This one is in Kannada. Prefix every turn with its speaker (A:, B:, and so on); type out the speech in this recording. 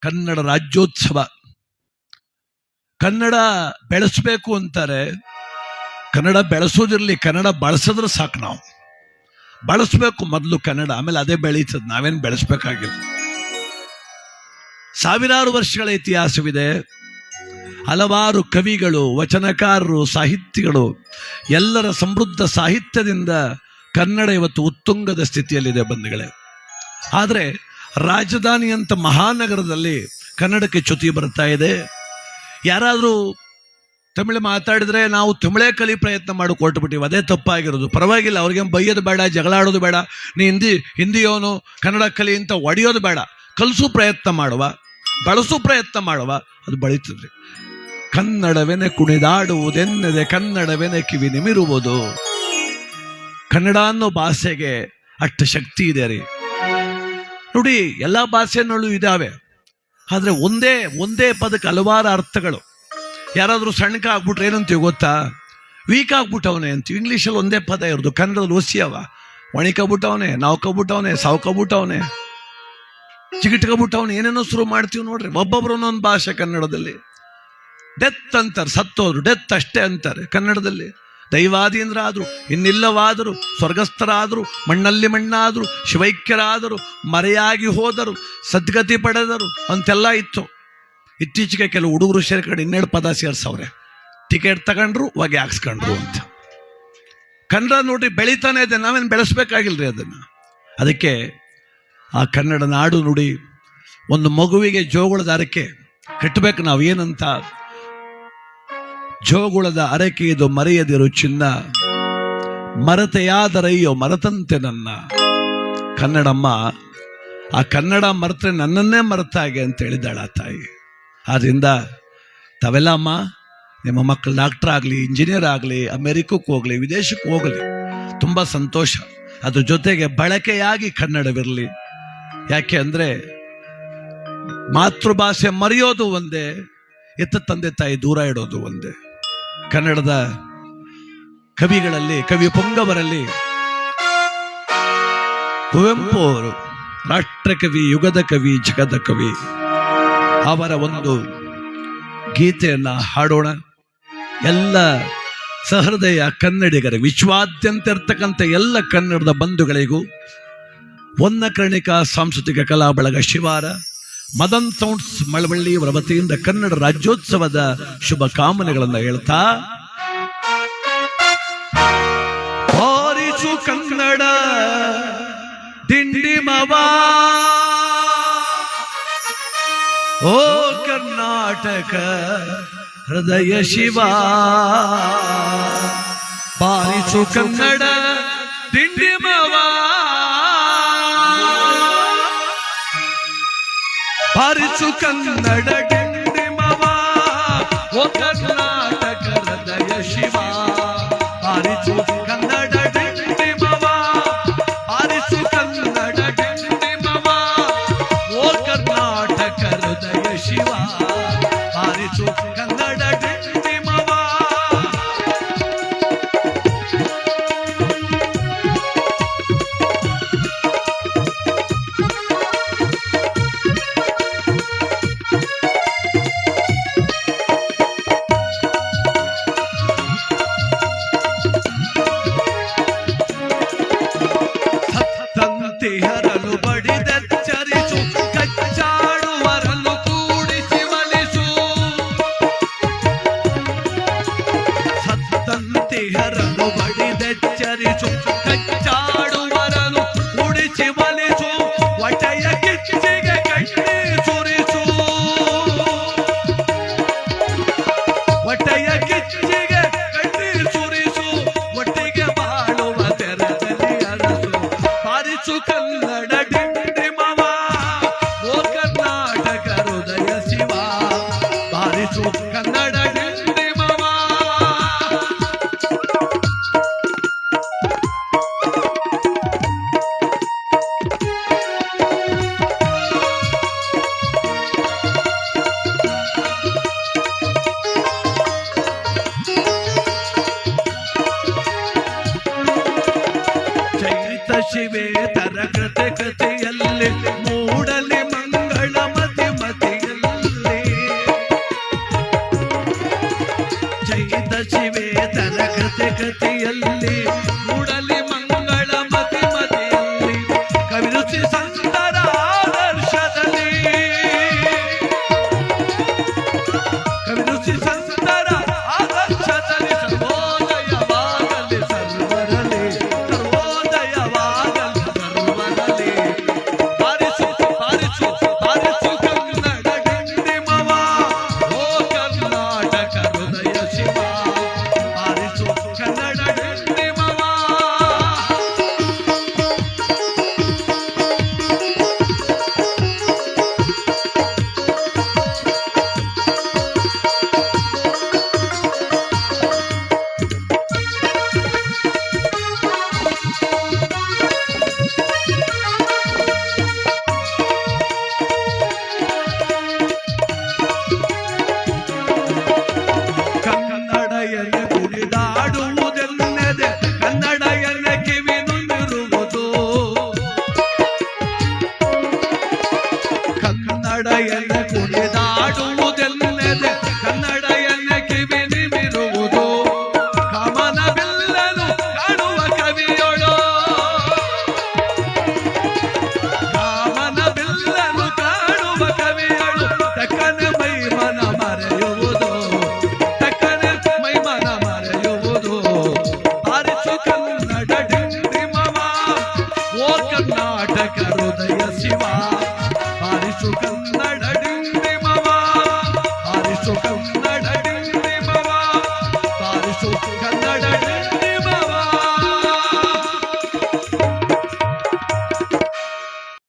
A: ಕನ್ನಡ ರಾಜ್ಯೋತ್ಸವ. ಕನ್ನಡ ಬೆಳೆಸಬೇಕು ಅಂತಾರೆ. ಕನ್ನಡ ಬೆಳೆಸೋದಿರಲಿ, ಕನ್ನಡ ಬಳಸಿದ್ರೆ ಸಾಕು ನಾವು. ಬಳಸ್ಬೇಕು ಮೊದಲು ಕನ್ನಡ, ಆಮೇಲೆ ಅದೇ ಬೆಳೀತದೆ. ನಾವೇನು ಬೆಳೆಸ್ಬೇಕಾಗಿಲ್ಲ. ಸಾವಿರಾರು ವರ್ಷಗಳ ಇತಿಹಾಸವಿದೆ. ಹಲವಾರು ಕವಿಗಳು, ವಚನಕಾರರು ಸಾಹಿತಿಗಳು ಎಲ್ಲರ ಸಮೃದ್ಧ ಸಾಹಿತ್ಯದಿಂದ ಕನ್ನಡ ಇವತ್ತು ಉತ್ತುಂಗದ ಸ್ಥಿತಿಯಲ್ಲಿದೆ ಬಂಧುಗಳೇ. ಆದರೆ ರಾಜಧಾನಿ ಅಂತ ಮಹಾನಗರದಲ್ಲಿ ಕನ್ನಡಕ್ಕೆ ಚ್ಯುತಿ ಬರ್ತಾ ಇದೆ. ಯಾರಾದರೂ ತಮಿಳು ಮಾತಾಡಿದ್ರೆ ನಾವು ತಮಿಳೇ ಕಲಿ ಪ್ರಯತ್ನ ಮಾಡಿ ಕೊಟ್ಬಿಟ್ಟಿವಿ ಅದೇ ತಪ್ಪಾಗಿರೋದು. ಪರವಾಗಿಲ್ಲ, ಅವ್ರಿಗೆ ಬೈಯೋದು ಬೇಡ ಜಗಳಾಡೋದು ಬೇಡ. ನೀ ಹಿಂದಿ, ಹಿಂದಿಯೋನು, ಕನ್ನಡ ಕಲಿ ಅಂತ ಒಡೆಯೋದು ಬೇಡ. ಕಲಿಸೋ ಪ್ರಯತ್ನ ಮಾಡುವ, ಬಳಸೋ ಪ್ರಯತ್ನ ಮಾಡುವ, ಅದು ಬಳಿತದ್ರಿ. ಕನ್ನಡವೆನೆ ಕುಣಿದಾಡುವುದೆನ್ನದೆ ಕನ್ನಡವೆನೆ ಕಿವಿ ನಿಮಿರುವುದು. ಕನ್ನಡ ಅನ್ನೋ ಭಾಷೆಗೆ ಅಷ್ಟು ಶಕ್ತಿ ಇದೆ ರೀ. ನೋಡಿ, ಎಲ್ಲ ಭಾಷೆನಲ್ಲೂ ಇದಾವೆ. ಆದರೆ ಒಂದೇ ಒಂದೇ ಪದಕ್ಕೆ ಹಲವಾರು ಅರ್ಥಗಳು. ಯಾರಾದರೂ ಸಣ್ಣಕ ಆಗ್ಬಿಟ್ರೆ ಏನಂತೀವಿ ಗೊತ್ತಾ? ವೀಕ್ ಆಗ್ಬಿಟ್ಟವನೇ ಅಂತೀವಿ. ಇಂಗ್ಲೀಷಲ್ಲಿ ಒಂದೇ ಪದ ಇರೋದು. ಕನ್ನಡದಲ್ಲಿ ಒಸಿಯವ ಒಣಿಕಬಿಟ್ಟವನೇ, ನಾವ್ಕಬಿಟ್ಟವನೆ, ಸಾವ್ಕಬಿಟ್ಟವನೆ, ಚಿಗಿಟ್ಕೊಬಿಟ್ಟವನು, ಏನೇನೋ ಶುರು ಮಾಡ್ತೀವಿ ನೋಡ್ರಿ. ಒಬ್ಬೊಬ್ರು ಒಂದೊಂದು ಭಾಷೆ ಕನ್ನಡದಲ್ಲಿ. ಡೆತ್ ಅಂತಾರೆ, ಸತ್ತೋದ್ರು. ಡೆತ್ ಅಷ್ಟೇ ಅಂತಾರೆ ಕನ್ನಡದಲ್ಲಿ. ದೈವಾದೀಂದ್ರ ಆದರು ಇನ್ನಿಲ್ಲವಾದರು, ಸ್ವರ್ಗಸ್ಥರಾದರು, ಮಣ್ಣಲ್ಲಿ ಮಣ್ಣಾದರು, ಶಿವೈಕ್ಯರಾದರು, ಮರೆಯಾಗಿ ಹೋದರು, ಸದ್ಗತಿ ಪಡೆದರು, ಅಂತೆಲ್ಲ ಇತ್ತು. ಇತ್ತೀಚೆಗೆ ಕೆಲವು ಹುಡುಗರು ಶೇರ್ಕಡೆ ಇನ್ನೆರಡು ಪದ ಸೇರ್ಸವ್ರೆ. ಟಿಕೆಟ್ ತಗೊಂಡ್ರು, ಹೋಗಿ ಹಾಕ್ಸ್ಕೊಂಡ್ರು ಅಂತ. ಕನ್ನಡ ನೋಡಿ ಬೆಳೀತಾನೆ ಇದೆ, ನಾವೇನು ಬೆಳೆಸ್ಬೇಕಾಗಿಲ್ರಿ ಅದನ್ನು? ಅದಕ್ಕೆ ಆ ಕನ್ನಡ ನಾಡು ನುಡಿ ಒಂದು ಮಗುವಿಗೆ ಜೋಗುಳದ ಅರಕೆ ಕಟ್ಟಬೇಕು ನಾವು ಏನಂತ ಜೋಗುಳದ ಅರಕೆಯದು ಮರೆಯದಿರು ಚಿನ್ನ. ಮರತೆಯಾದರಯ್ಯೋ ಮರತಂತೆ ನನ್ನ. ಕನ್ನಡಮ್ಮ, ಆ ಕನ್ನಡ ಮರೆತ್ರೆ ನನ್ನನ್ನೇ ಮರೆತಾಗೆ ಅಂತ ಆ ತಾಯಿ. ಆದ್ರಿಂದ ತಾವೆಲ್ಲ ಅಮ್ಮ, ನಿಮ್ಮ ಮಕ್ಕಳು ಡಾಕ್ಟರ್ ಆಗಲಿ, ಇಂಜಿನಿಯರ್ ಆಗಲಿ, ಅಮೆರಿಕಕ್ಕೆ ಹೋಗಲಿ, ವಿದೇಶಕ್ಕೆ ಹೋಗಲಿ, ತುಂಬ ಸಂತೋಷ. ಅದ್ರ ಜೊತೆಗೆ ಬಳಕೆಯಾಗಿ ಕನ್ನಡವಿರಲಿ. ಯಾಕೆ ಅಂದರೆ ಮಾತೃಭಾಷೆ ಮರೆಯೋದು ಒಂದೇ ಎತ್ತ ತಂದೆ ತಾಯಿ ದೂರ ಇಡೋದು ಒಂದೇ. ಕನ್ನಡದ ಕವಿಗಳಲ್ಲಿ, ಕವಿ ಪೊಂಗವರಲ್ಲಿ ಕುವೆಂಪು ಅವರು ರಾಷ್ಟ್ರಕವಿ, ಯುಗದ ಕವಿ, ಜಗದ ಕವಿ, ಅವರ ಒಂದು ಗೀತೆಯನ್ನು ಹಾಡೋಣ. ಎಲ್ಲ ಸಹೃದಯ ಕನ್ನಡಿಗರ ವಿಶ್ವಾದ್ಯಂತ ಇರ್ತಕ್ಕಂಥ ಎಲ್ಲ ಕನ್ನಡದ ಬಂಧುಗಳಿಗೂ ಒನ್ನ ಕರ್ಣಿಕ ಸಾಂಸ್ಕೃತಿಕ ಕಲಾ ಬಳಗ ಶಿವಾರ ಮದನ್ ಸೌಂಡ್ಸ್ ಮಳವಳ್ಳಿ ಅವರ ವತಿಯಿಂದ ಕನ್ನಡ ರಾಜ್ಯೋತ್ಸವದ ಶುಭ ಕಾಮನೆಗಳನ್ನು ಹೇಳ್ತಾ, ಹಾರಿಸು ಕನ್ನಡ ದಿಂಡಿಮವಾ ಓ ಕರ್ನಾಟಕ, ಹೃದಯ ಶಿವ. ಬಾರಿಸು ಕನ್ನಡ ದಿಂಡಿಮವ ಬಾರಿಸು 的种种感 ಕಥೆಯಲ್ಲಿ ಉಳಿದಾಡುವ